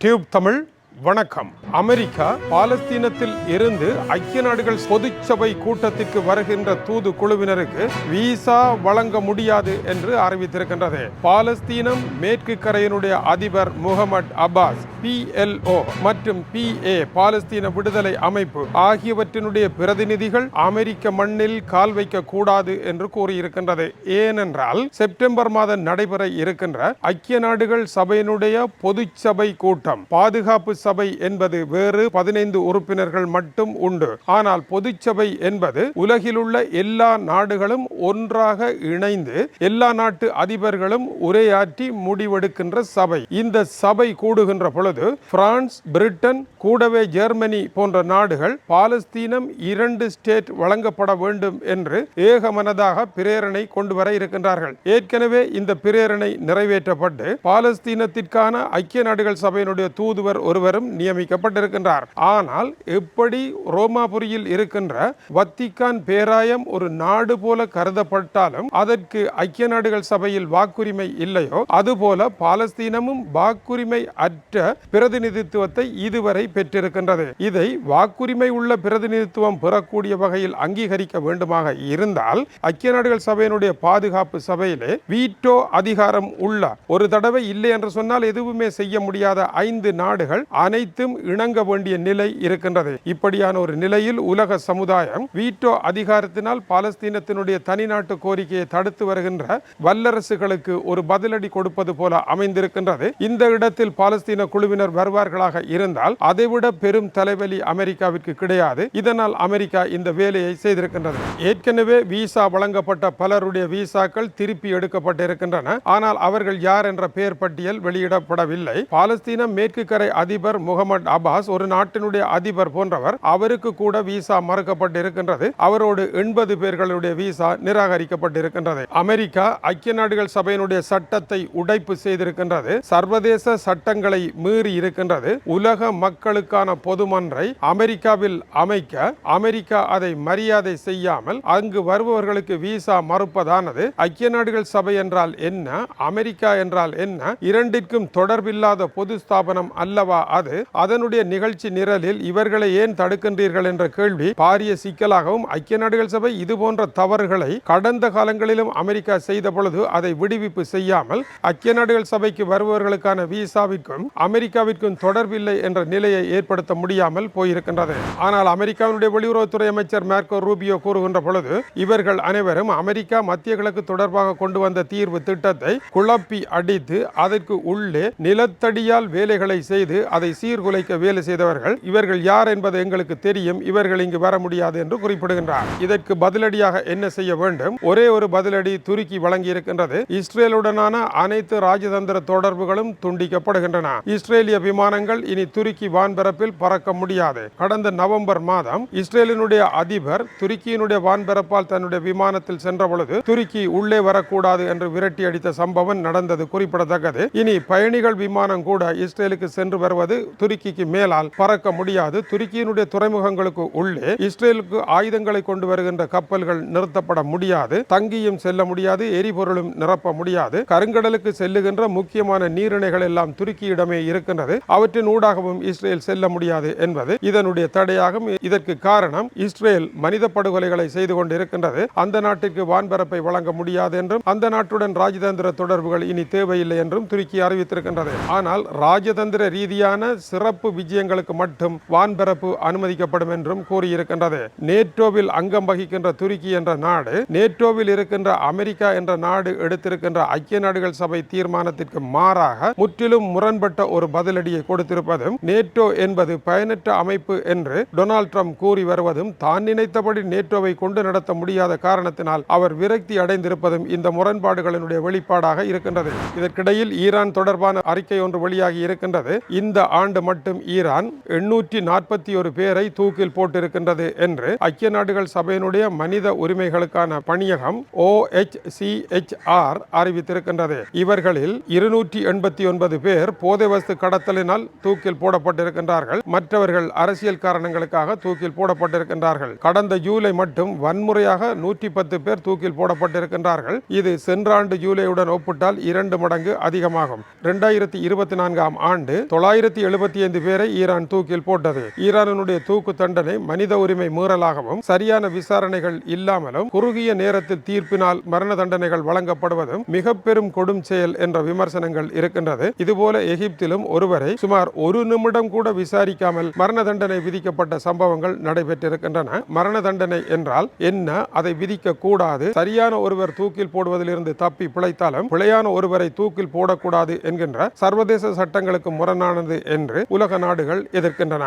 Tube Tamil வணக்கம். America பாலஸ்தீனத்தில் இருந்து ஐக்கிய நாடுகள் பொதுச்சபை கூட்டத்திற்கு வருகின்ற தூது குழுவினருக்கு விசா வழங்க முடியாது என்று அறிவித்திருக்கின்றது. பாலஸ்தீனம் மேற்கு கரையினுடைய அதிபர் முகமது அப்பாஸ் பிஎல்ஓ மற்றும் பி ஏ பாலஸ்தீன விடுதலை அமைப்பு ஆகியவற்றினுடைய பிரதிநிதிகள் அமெரிக்க மண்ணில் கால் வைக்க கூடாது என்று கூறியிருக்கின்றது. ஏனென்றால் செப்டம்பர் மாதம் நடைபெற இருக்கின்ற ஐக்கிய நாடுகள் சபையினுடைய பொதுச்சபை கூட்டம் பாதுகாப்பு சபை என்பது வேறு பதினைந்து உறுப்பினர்கள் மட்டும் உண்டு. ஆனால் பொதுச்சபை என்பது உலகிலுள்ள எல்லா நாடுகளும் ஒன்றாக இணைந்து எல்லா நாட்டு அதிபர்களும் உரையாற்றி முடிவெடுக்கின்ற சபை. இந்த சபை கூடுகின்ற பொழுது பிரான்ஸ் பிரிட்டன் கூடவே ஜெர்மனி போன்ற நாடுகள் பாலஸ்தீனம் இரண்டு ஸ்டேட் வழங்கப்பட வேண்டும் என்று ஏகமனதாக பிரேரணை கொண்டு வர இருக்கின்றார்கள். ஏற்கனவே இந்த பிரேரணை நிறைவேற்றப்பட்டு பாலஸ்தீனத்திற்கான ஐக்கிய நாடுகள் சபையினுடைய தூதுவர் ஒருவர் அதிபரும் நியமிக்கப்பட்டிருக்கின்றார். ஆனால் எப்படி ரோமாபுரியில் இருக்கின்ற வத்திக்கான் பேராயம் ஒரு நாடு போல கருதப்பட்டாலும் அதற்கு ஐக்கிய நாடுகள் சபையில் வாக்குரிமை இல்லையோ அதுபோல பாலஸ்தீனமும் வாக்குரிமை அற்ற பிரதிநிதித்துவத்தை இதுவரை பெற்றிருக்கின்றது. இதை வாக்குரிமை உள்ள பிரதிநிதித்துவம் பெறக்கூடிய வகையில் அங்கீகரிக்க வேண்டுமாக இருந்தால் ஐக்கிய நாடுகள் சபையினுடைய பாதுகாப்பு சபையிலே வீட்டோ அதிகாரம் உள்ள ஒரு தடவை இல்லை என்று சொன்னால் எதுவுமே செய்ய முடியாத ஐந்து நாடுகள் அனைத்தும் இணங்க வேண்டிய நிலை இருக்கின்றது. இப்படியான ஒரு நிலையில் உலக சமுதாயம் வீட்டோ அதிகாரத்தினால் பாலஸ்தீனத்தினுடைய தனிநாட்டு கோரிக்கையை தடுத்து வருகின்ற வல்லரசுகளுக்கு ஒரு பதிலடி கொடுப்பது போல அமைந்திருக்கின்றது. இந்த இடத்தில் பாலஸ்தீன குழுவினர் வருவார்களாக இருந்தால் அதைவிட பெரும் தலைவலி அமெரிக்காவிற்கு கிடையாது. இதனால் அமெரிக்கா இந்த வேலையை செய்திருக்கின்றது. ஏற்கனவே விசா வழங்கப்பட்ட பலருடைய விசாக்கள் திருப்பி எடுக்கப்பட்டிருக்கின்றன. ஆனால் அவர்கள் யார் என்ற பெயர் பட்டியல் வெளியிடப்படவில்லை. பாலஸ்தீனம் மேற்கு கரை அதிபர் முகமது அபாஸ் ஒரு நாட்டினுடைய அதிபர் போன்றவர். அவருக்கு கூட விசா மறுக்கப்பட்டிருக்கின்றது. அவரோடு எண்பது பேர்களுடைய விசா நிராகரிக்கப்பட்டிருக்கின்றது. அமெரிக்கா ஐக்கிய நாடுகள் சபையினுடைய சட்டத்தை உடைப்பு செய்திருக்கின்றது. சர்வதேச சட்டங்களை மீறி இருக்கின்றது. உலக மக்களுக்கான பொதுமன்றை அமெரிக்காவில் அமைக்க அமெரிக்கா அதை மரியாதை செய்யாமல் அங்கு வருபவர்களுக்கு விசா மறுப்பதானது? ஐக்கிய நாடுகள் சபை என்றால் என்ன? அமெரிக்கா என்றால் என்ன? இரண்டிற்கும் தொடர்பில்லாத பொது ஸ்தாபனம் அல்லவா அது? அதனுடைய நிகழ்ச்சி நிரலில் இவர்களை ஏன் தடுக்கின்றீர்கள் என்ற கேள்வி பாரிய சிக்கலாகவும் ஐக்கிய நாடுகள் சபை இது போன்ற தவறுகளை கடந்த காலங்களிலும் அமெரிக்கா செய்த பொழுது அதை விடுவிப்பு செய்யாமல் ஐக்கிய நாடுகள் சபைக்கு வருபவர்களுக்கான விசாவிற்கும் அமெரிக்காவிற்கும் தொடர்பில்லை என்ற நிலையை ஏற்படுத்த முடியாமல் போயிருக்கின்றது. ஆனால் அமெரிக்காவினுடைய வெளியுறவுத்துறை அமைச்சர் மேர்கோ ரூபியோ கூறுகின்ற பொழுது இவர்கள் அனைவரும் அமெரிக்கா மத்திய கிழக்கு தொடர்பாக கொண்டு வந்த தீர்வு திட்டத்தை குழப்பி அடித்து அதற்கு உள்ளே நிலத்தடியால் வேலைகளை செய்து அதை சீர்குலைக்க வேலை செய்தவர்கள் இவர்கள் யார் என்பது எங்களுக்கு தெரியும் இவர்கள் இங்கு வர முடியாது என்று குறிப்பிடுகின்றார். இதற்கு பதிலடியாக என்ன செய்ய வேண்டும்? ஒரே ஒரு பதிலடி துருக்கி வழங்கியிருக்கின்றது. இஸ்ரேலுடனான அனைத்து ராஜதந்திர தொடர்புகளும் துண்டிக்கப்படுகின்றன. இஸ்ரேலிய விமானங்கள் இனி துருக்கி வான்பரப்பில் பறக்க முடியாது. கடந்த நவம்பர் மாதம் இஸ்ரேலினுடைய அதிபர் துருக்கியினுடைய வான்பரப்பால் தன்னுடைய விமானத்தில் சென்ற பொழுது துருக்கி உள்ளே வரக்கூடாது என்று விரட்டி அடித்த சம்பவம் நடந்தது குறிப்பிடத்தக்கது. இனி பயணிகள் விமானம் கூட இஸ்ரேலுக்கு சென்று வருவது துருக்கிக்கு மேலால் பறக்க முடியாது. துருக்கியினுடைய துறைமுகங்களுக்கு உள்ளே இஸ்ரேலுக்கு ஆயுதங்களை கொண்டு வருகின்ற கப்பல்கள் நிறுத்தப்பட முடியாது. தங்கியும் செல்ல முடியாது. எரிபொருளும் நிரப்ப முடியாது. கருங்கடலுக்கு செல்லுகின்ற முக்கியமான நீரிணைகள் எல்லாம் துருக்கியிடமே இருக்கின்றது. அவற்றின் ஊடாகவும் இஸ்ரேல் செல்ல முடியாது என்பது இதனுடைய தடையாகும். இதற்கு காரணம் இஸ்ரேல் மனித படுகொலைகளை செய்து கொண்டிருக்கின்றது. அந்த நாட்டிற்கு வான்பரப்பை வழங்க முடியாது என்றும் அந்த நாட்டுடன் ராஜதந்திர தொடர்புகள் இனி தேவையில்லை என்றும் துருக்கி அறிவித்திருக்கின்றது. ஆனால் ராஜதந்திர ரீதியான சிறப்பு விஜயங்களுக்கு மட்டும் வான்பரப்பு அனுமதிக்கப்படும் என்றும் கூறியிருக்கின்றது. நேட்டோவில் அங்கம் வகிக்கின்ற துருக்கி என்ற நாடு நேட்டோவில் இருக்கின்ற அமெரிக்கா என்ற நாடு எடுத்திருக்கின்ற ஐக்கிய நாடுகள் சபை தீர்மானத்திற்கு மாறாக முற்றிலும் முரண்பட்ட ஒரு பதிலடியை கொடுத்திருப்பதும் நேட்டோ என்பது பயனற்ற அமைப்பு என்று டொனால்ட் ட்ரம்ப் கூறி வருவதும் தான் நினைத்தபடி நேட்டோவை கொண்டு நடத்த முடியாத காரணத்தினால் அவர் விரக்தி அடைந்திருப்பதும் இந்த முரண்பாடுகளினுடைய வெளிப்பாடாக இருக்கின்றது. இதற்கிடையில் ஈரான் தொடர்பான அறிக்கை ஒன்று வெளியாகி இருக்கின்றது. இந்த ஆண்டு மட்டும் ஈரான் எண்ணூற்றி நாற்பத்தி ஒரு பேரை தூக்கில் போட்டிருக்கின்றது என்று ஐக்கிய நாடுகள் சபையினுடைய மனித உரிமைகளுக்கான பணியகம் O H C H R அறிவித்திருக்கின்றது. இவர்களில் இருநூற்றி எண்பத்தி ஒன்பது பேர் போதை வஸ்து கடத்தலினால் தூக்கில் போடப்பட்டிருக்கின்றார்கள். மற்றவர்கள் அரசியல் காரணங்களுக்காக தூக்கில் போடப்பட்டிருக்கின்றார்கள். கடந்த ஜூலை மட்டும் வன்முறையாக நூற்றி பத்து பேர் தூக்கில் போடப்பட்டிருக்கின்றார்கள். இது சென்ற ஆண்டு ஜூலையுடன் ஒப்பிட்டால் இரண்டு மடங்கு அதிகமாகும். இரண்டாயிரத்தி இருபத்தி நான்காம் ஆண்டு தொள்ளாயிரத்தி எழுபத்தி ஐந்து பேரை ஈரான் தூக்கில் போட்டது. ஈரானுடைய தூக்கு தண்டனை மனித உரிமை மீறலாகவும் சரியான விசாரணைகள் இல்லாமலும் குறுகிய நேரத்தில் தீர்ப்பினால் மரண தண்டனைகள் வழங்கப்படுவதும் மிக பெரும் கொடும் செயல் என்ற விமர்சனங்கள் இருக்கின்றது. இதுபோல எகிப்திலும் ஒருவரை சுமார் ஒரு நிமிடம் கூட விசாரிக்காமல் மரண தண்டனை விதிக்கப்பட்ட சம்பவங்கள் நடைபெற்றிருக்கின்றன. மரண தண்டனை என்றால் என்ன? அதை விதிக்க கூடாது. சரியான ஒருவர் தூக்கில் போடுவதிலிருந்து தப்பி பிழைத்தாலும் பிழையான ஒருவரை தூக்கில் போடக்கூடாது என்கின்ற சர்வதேச சட்டங்களுக்கு முரணானது என்று உலக நாடுகள் எதிர்க்கின்றன.